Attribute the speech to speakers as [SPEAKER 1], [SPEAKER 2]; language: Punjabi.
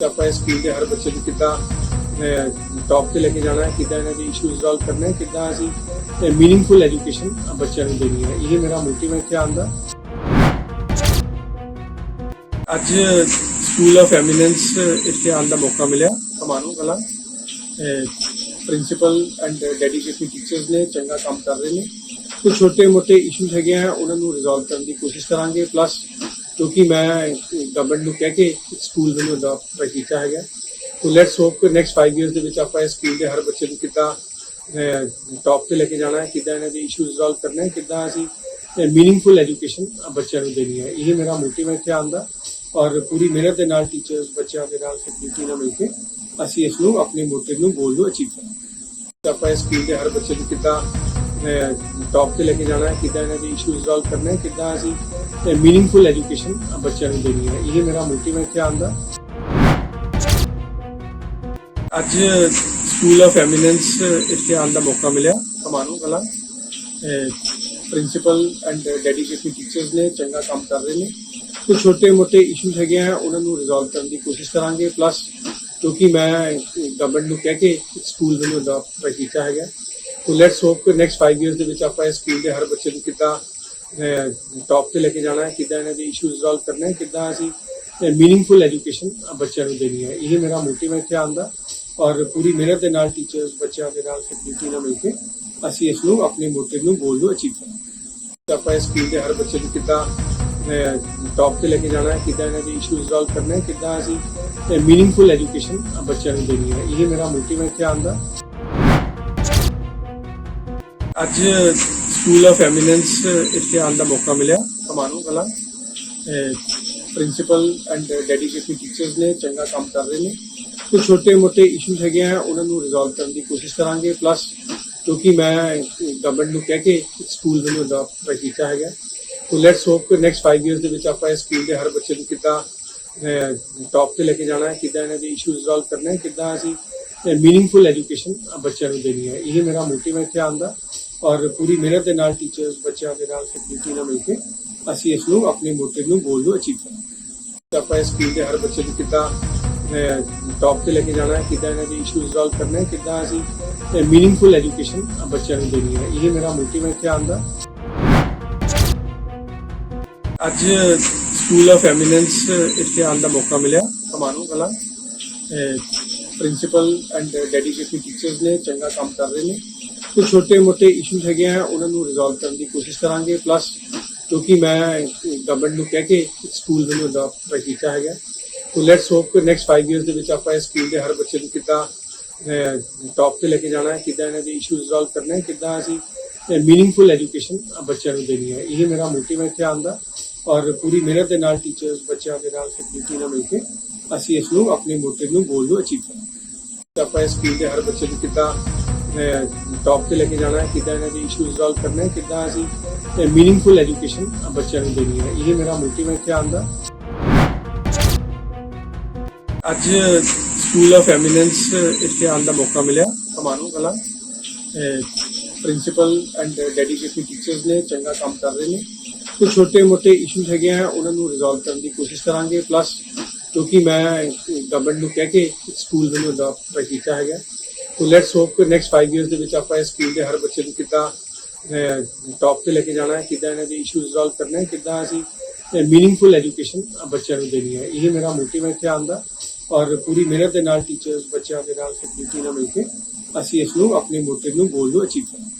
[SPEAKER 1] ਆਪਾਂ ਇਸ ਸਕੂਲ ਦੇ ਹਰ ਬੱਚੇ ਨੂੰ ਕਿੱਦਾਂ ਟੌਪ ਤੇ ਲੈ ਕੇ ਜਾਣਾ ਹੈ, ਕਿੱਦਾਂ ਇਹਨਾਂ ਦੇ ਇਸ਼ੂ ਰਿਜ਼ੋਲਵ ਕਰਨਾ ਹੈ, ਕਿੱਦਾਂ ਅਸੀਂ ਮੀਨਿੰਗਫੁਲ ਐਜੂਕੇਸ਼ਨ ਬੱਚਿਆਂ ਨੂੰ ਦੇਣੀ ਹੈ। ਇਹ ਮੇਰਾ ਮੋਟਿਵ ਹੈ ਧਿਆਨ ਦਾ। ਅੱਜ ਸਕੂਲ ਆਫ ਐਮੀਨੈਂਸ ਇੱਥੇ ਆਉਣ ਦਾ ਮੌਕਾ ਮਿਲਿਆ। ਕਮਾਨੂ ਕਲਾ ਪ੍ਰਿੰਸੀਪਲ ਐਂਡ ਡੈਡੀਕੇਟਿਡ ਟੀਚਰਸ ਨੇ ਚੰਗਾ ਕੰਮ ਕਰ ਰਹੇ ਨੇ। ਕੁਝ ਛੋਟੇ ਮੋਟੇ ਇਸ਼ੂਜ਼ ਹੈਗੇ ਆ, ਉਹਨਾਂ ਨੂੰ ਰਿਜ਼ੋਲਵ ਕਰਨ ਦੀ ਕੋਸ਼ਿਸ਼ ਕਰਾਂਗੇ। ਪਲੱਸ ਕਿਉਂਕਿ ਮੈਂ ਗਵਰਨਮੈਂਟ ਨੂੰ ਕਹਿ ਕੇ ਸਕੂਲ ਨੂੰ ਅਡਾਪਟ ਕੀਤਾ ਹੈਗਾ। ਸੋ ਲੈਟਸ ਹੋਪ ਕਿ ਨੈਕਸਟ 5 ਇਅਰਸ ਦੇ ਵਿੱਚ ਆਪਾਂ ਇਸ ਸਕੂਲ ਦੇ ਹਰ ਬੱਚੇ ਨੂੰ ਕਿੱਦਾਂ ਟੌਪ ਤੇ ਲੈ ਕੇ ਜਾਣਾ ਹੈ, ਕਿੱਦਾਂ ਇਹਨਾਂ ਦੇ ਇਸ਼ੂ ਰਿਜ਼ੋਲਵ ਕਰਨਾ ਹੈ, ਕਿੱਦਾਂ ਅਸੀਂ ਮੀਨਿੰਗਫੁਲ ਐਜੂਕੇਸ਼ਨ ਬੱਚਿਆਂ ਨੂੰ ਦੇਣੀ ਹੈ। ਇਹ ਮੇਰਾ ਮੋਟਿਵ ਹੈ ਧਿਆਨ ਦਾ ਔਰ ਪੂਰੀ ਮਿਹਨਤ ਦੇ ਨਾਲ ਟੀਚਰਸ ਬੱਚਿਆਂ ਦੇ ਨਾਲ ਫੈਕਲਟੀ ਨਾਲ ਮਿਲ ਕੇ ਅਸੀਂ ਇਸ ਨੂੰ, ਆਪਣੇ ਮੋਟਿਵ ਨੂੰ ਗੋਲ ਨੂੰ ਅਚੀਵ ਕਰਾਂਗੇ। ਆਪਾਂ ਇਸ ਸਕੂਲ ਦੇ ਹਰ ਬੱਚੇ ਨੂੰ ਕਿੱਦਾਂ ਟੌਪ ਤੇ ਲੈ ਕੇ ਜਾਣਾ ਹੈ, ਕਿੱਦਾਂ ਇਹਨਾਂ ਦੇ ਇਸ਼ੂ ਰਿਜ਼ੋਲਵ ਕਰਨਾ ਹੈ, ਕਿੱਦਾਂ ਅਸੀਂ ਮੀਨਿੰਗਫੁਲ ਐਜੂਕੇਸ਼ਨ ਬੱਚਿਆਂ ਨੂੰ ਦੇਣੀ ਹੈ। ਇਹ ਮੇਰਾ ਮੋਟਿਵ ਹੈ ਧਿਆਨ ਦਾ। ਅੱਜ ਸਕੂਲ ਆਫ ਐਮੀਨੈਂਸ ਇੱਥੇ ਆਉਣ ਦਾ ਮੌਕਾ ਮਿਲਿਆ। ਕਮਾਨੂ ਕਲਾ ਪ੍ਰਿੰਸੀਪਲ ਐਂਡ ਡੈਡੀਕੇਟਿਡ ਟੀਚਰਸ ਨੇ ਚੰਗਾ ਕੰਮ ਕਰ ਰਹੇ ਨੇ। ਕੁਝ ਛੋਟੇ ਮੋਟੇ ਇਸ਼ੂਜ਼ ਹੈਗੇ ਆ, ਉਹਨਾਂ ਨੂੰ ਰਿਜ਼ੋਲਵ ਕਰਨ ਦੀ ਕੋਸ਼ਿਸ਼ ਕਰਾਂਗੇ। ਪਲੱਸ ਕਿਉਂਕਿ ਮੈਂ ਗਵਰਨਮੈਂਟ ਨੂੰ ਕਹਿ ਕੇ ਸਕੂਲ ਨੂੰ ਅਡਾਪਟ ਕੀਤਾ ਹੈਗਾ। ਸੋ ਲੈਟਸ ਹੋਪ ਕਿ ਨੈਕਸਟ 5 ਇਅਰਸ ਦੇ ਵਿੱਚ ਆਪਾਂ ਇਸ ਸਕੂਲ ਦੇ ਹਰ ਬੱਚੇ ਨੂੰ ਕਿੱਦਾਂ ਟੌਪ ਤੇ ਲੈ ਕੇ ਜਾਣਾ ਹੈ, ਕਿੱਦਾਂ ਇਹਨਾਂ ਦੇ ਇਸ਼ੂ ਰਿਜ਼ੋਲਵ ਕਰਨਾ ਹੈ, ਕਿੱਦਾਂ ਅਸੀਂ ਮੀਨਿੰਗਫੁਲ ਐਜੂਕੇਸ਼ਨ ਬੱਚਿਆਂ ਨੂੰ ਦੇਣੀ ਹੈ। ਇਹ ਮੇਰਾ ਮੋਟਿਵ ਹੈ ਧਿਆਨ ਦਾ ਔਰ ਪੂਰੀ ਮਿਹਨਤ ਦੇ ਨਾਲ ਟੀਚਰਸ ਬੱਚਿਆਂ ਦੇ ਨਾਲ ਫੈਕਲਟੀ ਨਾਲ ਮਿਲ ਕੇ ਅਸੀਂ ਇਸ ਨੂੰ ਆਪਣੇ ਮੋਟਿਵ ਨੂੰ ਗੋਲ ਨੂੰ ਅਚੀਵ ਕਰਾਂਗੇ। ਆਪਾਂ ਇਸ ਸਕੂਲ ਦੇ ਹਰ ਬੱਚੇ ਨੂੰ ਕਿੱਦਾਂ ਟੌਪ ਤੇ ਲੈ ਕੇ ਜਾਣਾ ਹੈ, ਕਿੱਦਾਂ ਇਹਨਾਂ ਦੇ ਇਸ਼ੂ ਰਿਜ਼ੋਲਵ ਕਰਨਾ ਹੈ, ਕਿੱਦਾਂ ਅਸੀਂ ਮੀਨਿੰਗਫੁਲ ਐਜੂਕੇਸ਼ਨ ਬੱਚਿਆਂ ਨੂੰ ਦੇਣੀ ਹੈ। ਇਹ ਮੇਰਾ ਮੋਟਿਵ ਹੈ ਧਿਆਨ ਦਾ ਅੱਜ ਸਕੂਲ ਆਫ ਐਮੀਨੈਂਸ ਇੱਥੇ ਆਉਣ ਦਾ ਮੌਕਾ ਮਿਲਿਆ। ਕਮਾਨੂ ਕਲਾ ਪ੍ਰਿੰਸੀਪਲ ਐਂਡ ਡੈਡੀਕੇਟਿਡ ਟੀਚਰਸ ਨੇ ਚੰਗਾ ਕੰਮ ਕਰ ਰਹੇ ਨੇ। ਕੁਝ ਛੋਟੇ ਮੋਟੇ ਇਸ਼ੂਜ਼ ਹੈਗੇ ਆ, ਉਹਨਾਂ ਨੂੰ ਰਿਜ਼ੋਲਵ ਕਰਨ ਦੀ ਕੋਸ਼ਿਸ਼ ਕਰਾਂਗੇ। ਪਲੱਸ ਕਿਉਂਕਿ ਮੈਂ ਗਵਰਨਮੈਂਟ ਨੂੰ ਕਹਿ ਕੇ ਸਕੂਲ ਨੂੰ ਅਡਾਪਟ ਕੀਤਾ ਹੈਗਾ। ਸੋ ਲੈਟਸ ਹੋਪ ਕਿ ਨੈਕਸਟ 5 ਇਅਰਸ ਦੇ ਵਿੱਚ ਆਪਾਂ ਇਸ ਸਕੂਲ ਦੇ ਹਰ ਬੱਚੇ ਨੂੰ ਕਿੱਦਾਂ ਟੌਪ ਤੇ ਲੈ ਕੇ ਜਾਣਾ ਹੈ, ਕਿੱਦਾਂ ਇਹਨਾਂ ਦੇ ਇਸ਼ੂ ਰਿਜ਼ੋਲਵ ਕਰਨਾ ਹੈ, ਕਿੱਦਾਂ ਅਸੀਂ ਮੀਨਿੰਗਫੁਲ ਐਜੂਕੇਸ਼ਨ ਬੱਚਿਆਂ ਨੂੰ ਦੇਣੀ ਹੈ। ਇਹ ਮੇਰਾ ਮੋਟਿਵ ਹੈ ਇੱਥੇ ਆਉਣ ਦਾ। ਔਰ ਪੂਰੀ ਮਿਹਨਤ ਦੇ ਨਾਲ ਟੀਚਰਸ ਬੱਚਿਆਂ ਦੇ ਨਾਲ ਫੈਕਲਟੀ ਨਾਲ ਮਿਲ ਕੇ ਅਸੀਂ ਇਸ ਨੂੰ ਆਪਣੇ ਮੋਟਿਵ ਨੂੰ ਗੋਲ ਨੂੰ ਅਚੀਵ ਕਰਾਂਗੇ ਆਪਾਂ ਇਸ ਸਕੂਲ ਦੇ ਹਰ ਬੱਚੇ ਨੂੰ ਕਿੱਦਾਂ ਟੌਪ ਤੇ ਲੈ ਕੇ ਜਾਣਾ ਹੈ, ਕਿੱਦਾਂ ਇਹਨਾਂ ਦੇ ਇਸ਼ੂ ਸੋਲਵ ਕਰਨਾ ਹੈ, ਕਿੱਦਾਂ ਅਸੀਂ ਮੀਨਿੰਗਫੁਲ ਐਜੂਕੇਸ਼ਨ ਬੱਚਿਆਂ ਨੂੰ ਦੇਣੀ ਹੈ। ਇਹ ਮੇਰਾ ਮੋਟਿਵ ਹੈ ਧਿਆਨ ਦਾ। ਅੱਜ ਸਕੂਲ ਆਫ ਐਮੀਨੈਂਸ ਇੱਥੇ ਆਉਣ ਦਾ ਮੌਕਾ ਮਿਲਿਆ। ਕਮਾਨੂ ਕਲਾ ਪ੍ਰਿੰਸੀਪਲ ਐਂਡ ਡੈਡੀਕੇਟਿਡ ਟੀਚਰਸ ਨੇ, ਚੰਗਾ ਕੰਮ ਕਰ ਰਹੇ ਨੇ। ਕੁਝ ਛੋਟੇ ਮੋਟੇ ਇਸ਼ੂਜ਼ ਹੈਗੇ ਆ, ਉਹਨਾਂ ਨੂੰ ਰਿਜ਼ੋਲਵ ਕਰਨ ਦੀ ਕੋਸ਼ਿਸ਼ ਕਰਾਂਗੇ। ਪਲੱਸ ਕਿਉਂਕਿ ਮੈਂ ਗਵਰਨਮੈਂਟ ਨੂੰ ਕਹਿ ਕੇ ਸਕੂਲ ਨੂੰ ਅਡਾਪਟ ਕੀਤਾ ਹੈਗਾ। ਸੋ ਲੈਟਸ ਹੋਪ ਕਿ ਨੈਕਸਟ 5 ਇਅਰਸ ਦੇ ਵਿੱਚ ਆਪਾਂ ਇਸ ਸਕੂਲ ਦੇ ਹਰ ਬੱਚੇ ਨੂੰ ਕਿੱਦਾਂ ਟੌਪ ਤੇ ਲੈ ਕੇ ਜਾਣਾ ਹੈ, ਕਿੱਦਾਂ ਇਹਨਾਂ ਦੇ ਇਸ਼ੂ ਰਿਜ਼ੋਲਵ ਕਰਨਾ ਹੈ, ਕਿੱਦਾਂ ਅਸੀਂ ਮੀਨਿੰਗਫੁਲ ਐਜੂਕੇਸ਼ਨ ਬੱਚਿਆਂ ਨੂੰ ਦੇਣੀ ਹੈ। ਇਹ ਮੇਰਾ ਮੋਟਿਵ ਹੈ ਇੱਥੇ ਆਉਣ ਦਾ। ਔਰ ਪੂਰੀ ਮਿਹਨਤ ਦੇ ਨਾਲ ਟੀਚਰਸ ਬੱਚਿਆਂ ਦੇ ਨਾਲ ਫੈਕਲਟੀ ਨਾਲ ਮਿਲ ਕੇ ਅਸੀਂ ਇਸ ਨੂੰ ਆਪਣੇ ਮੋਟਿਵ ਨੂੰ ਗੋਲ ਨੂੰ ਅਚੀਵ ਕਰਾਂਗੇ। ਆਪਾਂ ਇਸ ਸਕੂਲ ਦੇ ਹਰ ਬੱਚੇ ਨੂੰ ਕਿੱਦਾਂ ਟੌਪ ਤੇ ਲੈ ਕੇ ਜਾਣਾ ਹੈ, ਕਿੱਦਾਂ ਇਹਨਾਂ ਦੇ ਇਸ਼ੂ ਰਿਜ਼ੋਲਵ ਕਰਨਾ ਹੈ, ਕਿੱਦਾਂ ਅਸੀਂ ਮੀਨਿੰਗਫੁਲ ਐਜੂਕੇਸ਼ਨ ਬੱਚਿਆਂ ਨੂੰ ਦੇਣੀ ਹੈ। ਇਹ ਮੇਰਾ ਮੋਟਿਵ ਹੈ ਧਿਆਨ ਦਾ। ਅੱਜ ਸਕੂਲ ਆਫ ਐਮੀਨੈਂਸ ਇੱਥੇ ਆਉਣ ਦਾ ਮੌਕਾ ਮਿਲਿਆ। ਕਮਾਨੂ ਕਲਾ ਪ੍ਰਿੰਸੀਪਲ ਐਂਡ ਡੈਡੀਕੇਟਿਡ ਟੀਚਰਸ ਨੇ ਚੰਗਾ ਕੰਮ ਕਰ ਰਹੇ ਨੇ। ਕੁਝ ਛੋਟੇ ਮੋਟੇ ਇਸ਼ੂਜ਼ ਹੈਗੇ ਆ, ਉਹਨਾਂ ਨੂੰ ਰਿਜ਼ੋਲਵ ਕਰਨ ਦੀ ਕੋਸ਼ਿਸ਼ ਕਰਾਂਗੇ। ਪਲੱਸ ਕਿਉਂਕਿ ਮੈਂ ਗਵਰਨਮੈਂਟ ਨੂੰ ਕਹਿ ਕੇ ਸਕੂਲ ਨੂੰ ਅਡਾਪਟ ਕੀਤਾ ਹੈਗਾ। ਸੋ ਲੈਟਸ ਹੋਪ ਕਿ ਨੈਕਸਟ 5 ਇਅਰਸ ਦੇ ਵਿੱਚ ਆਪਾਂ ਇਸ ਸਕੂਲ ਦੇ ਹਰ ਬੱਚੇ ਨੂੰ ਕਿੱਦਾਂ ਟੌਪ ਤੇ ਲੈ ਕੇ ਜਾਣਾ ਹੈ, ਕਿੱਦਾਂ ਇਹਨਾਂ ਦੇ ਇਸ਼ੂ ਰਿਜ਼ੋਲਵ ਕਰਨਾ ਹੈ, ਕਿੱਦਾਂ ਅਸੀਂ ਮੀਨਿੰਗਫੁਲ ਐਜੂਕੇਸ਼ਨ ਬੱਚਿਆਂ ਨੂੰ ਦੇਣੀ ਹੈ। ਇਹ ਮੇਰਾ ਮੋਟਿਵ ਹੈ ਇੱਥੇ ਆਉਣ ਦਾ। ਔਰ ਪੂਰੀ ਮਿਹਨਤ ਦੇ ਨਾਲ ਟੀਚਰਸ ਬੱਚਿਆਂ ਦੇ ਨਾਲ ਫੈਕਲਟੀ ਨਾਲ ਮਿਲ ਕੇ ਅਸੀਂ ਇਸ ਨੂੰ ਆਪਣੇ ਮੋਟਿਵ ਨੂੰ ਗੋਲ ਨੂੰ ਅਚੀਵ ਕਰਾਂਗੇ।